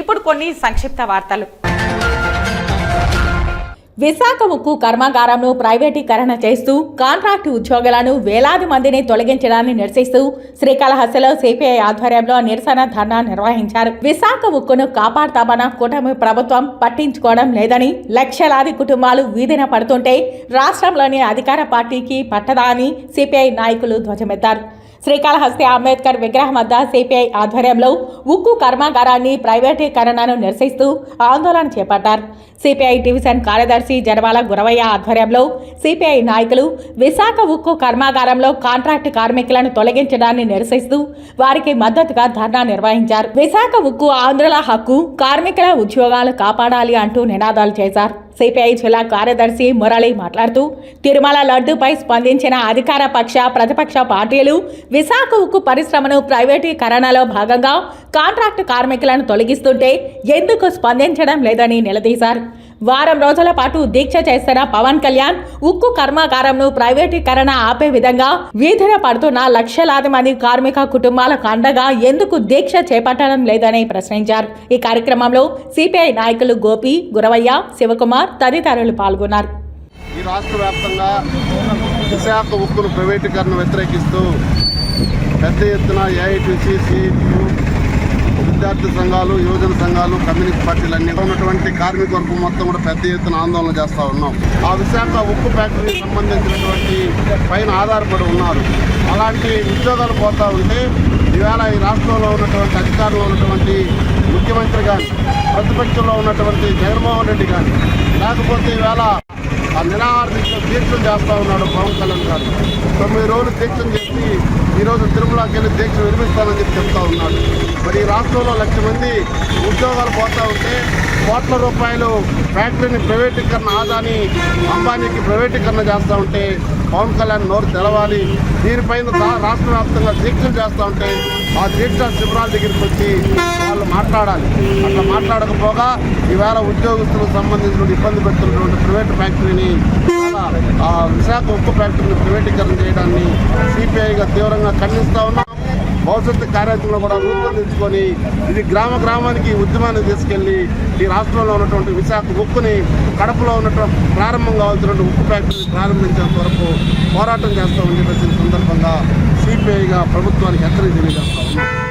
ఇప్పుడు కొన్ని సంక్షిప్త వార్తలు. విశాఖ ఉక్కు కర్మాగారంను ప్రైవేటీకరణ చేస్తూ కాంట్రాక్టు ఉద్యోగులను వేలాది మందిని తొలగించడాన్ని నిరసిస్తూ శ్రీకాళహస్తిలో సిపిఐ ఆధ్వర్యంలో నిరసన ధర్నా నిర్వహించారు. విశాఖ ఉక్కును కాపాడతామన్న కూటమి ప్రభుత్వం పట్టించుకోవడం లేదని లక్షలాది కుటుంబాలు వీధిన పడుతుంటే రాష్ట్రంలోని అధికార పార్టీకి పట్టదా అని సిపిఐ నాయకులు ధ్వజమెత్తారు. శ్రీకాళహస్తి అంబేద్కర్ విగ్రహం వద్ద సిపిఐ ఆధ్వర్యంలో ఉక్కు కర్మాగారాన్ని ప్రైవేటీకరణను నిరసిస్తూ ఆందోళన చేపట్టారు. సిపిఐ డివిజన్ కార్యదర్శి జనవాల గురవయ్య ఆధ్వర్యంలో సిపిఐ నాయకులు విశాఖ ఉక్కు కర్మాగారంలో కాంట్రాక్ట్ కార్మికులను తొలగించడాన్ని నిరసిస్తూ వారికి మద్దతుగా ధర్నా నిర్వహించారు. విశాఖ ఉక్కు ఆంధ్రుల హక్కు కార్మికుల ఉద్యోగాలు కాపాడాలి అంటూ నినాదాలు చేశారు. సిపిఐ జిల్లా కార్యదర్శి మురళి మాట్లాడుతూ తిరుమల లడ్డుపై స్పందించిన అధికార పక్ష ప్రతిపక్ష పార్టీలు విశాఖ ఉక్కు పరిశ్రమను ప్రైవేటీకరణలో భాగంగా కాంట్రాక్టు కార్మికులను తొలగిస్తుంటే ఎందుకు స్పందించడం లేదని నిలదీశారు. వారం రోజుల పాటు దీక్ష చేస్తున్న పవన్ కళ్యాణ్ ఉక్కు కర్మాగారంను ప్రైవేటీకరణ ఆపే విధంగా వీధిన పడుతున్న లక్షలాది మంది కార్మిక కుటుంబాలకు అండగా ఎందుకు దీక్ష చేపట్టడం లేదని ప్రశ్నించారు. ఈ కార్యక్రమంలో సిపిఐ నాయకులు గోపి గురవయ్య శివకుమార్ తదితరులు పాల్గొన్నారు. ఈ రాష్ట్ర వ్యాప్తంగా విశాఖ ఉక్కును ప్రైవేటీకరణ వ్యతిరేకిస్తూ పెద్ద ఎత్తున ఏఐటీసీ సిఐటియు విద్యార్థి సంఘాలు యువజన సంఘాలు కమ్యూనిస్ట్ పార్టీలన్నీ ఉన్నటువంటి కార్మిక వర్గం మొత్తం కూడా పెద్ద ఎత్తున ఆందోళన చేస్తూ ఉన్నాం. ఆ విశాఖ ఉక్కు ఫ్యాక్టరీకి సంబంధించినటువంటి పైన ఆధారపడి ఉన్నారు. అలాంటి ఉద్యోగాలు పోతూ ఉంటే ఈవేళ ఈ రాష్ట్రంలో ఉన్నటువంటి అధికారంలో ఉన్నటువంటి ముఖ్యమంత్రి కానీ ప్రతిపక్షంలో ఉన్నటువంటి జగన్మోహన్ రెడ్డి కానీ లేకపోతే ఈవేళ ఆ నిరాహార దీక్ష దీక్షలు చేస్తూ ఉన్నాడు పవన్ కళ్యాణ్ గారు. తొమ్మిది రోజులు దీక్షలు చేసి ఈరోజు తిరుమలకి వెళ్ళి దీక్ష విరమిస్తానని చెప్పి చెప్తా ఉన్నాడు. మరి రాష్ట్రంలో లక్ష మంది ఉద్యోగాలు పోతా ఉంటే కోట్ల రూపాయలు ఫ్యాక్టరీని ప్రైవేటీకరణ ఆదాని అంబానీకి ప్రైవేటీకరణ చేస్తూ ఉంటే పవన్ కళ్యాణ్ నోరు తెలవాలి దీనిపైన రాష్ట్ర వ్యాప్తంగా దీక్షలు చేస్తూ ఉంటే ఆ దీక్ష శిబిరాల దగ్గరికి వచ్చి వాళ్ళు మాట్లాడాలి. అట్లా మాట్లాడకపోగా ఈవేళ ఉద్యోగస్తులకు సంబంధించిన ఇబ్బంది పెడుతున్నటువంటి ప్రైవేట్ ఫ్యాక్టరీని ఆ విశాఖ ఉక్కు ఫ్యాక్టరీని ప్రైవేటీకరణ చేయడాన్ని సిపిఐగా తీవ్రంగా ఖండిస్తూ ఉన్నాం. భవిష్యత్తు కార్యాచరణ కూడా రూపొందించుకొని ఇది గ్రామ గ్రామానికి ఉద్యమాన్ని తీసుకెళ్ళి ఈ రాష్ట్రంలో ఉన్నటువంటి విశాఖ ఉక్కుని కడపలో ఉన్నటువంటి ప్రారంభం కావాల్సినటువంటి ఉక్కు ఫ్యాక్టరీని ప్రారంభించేంత వరకు పోరాటం చేస్తామని చెప్పేసి సందర్భంగా సిపిఐగా ప్రభుత్వానికి హెచ్చరిక తెలియజేస్తా ఉన్నాం.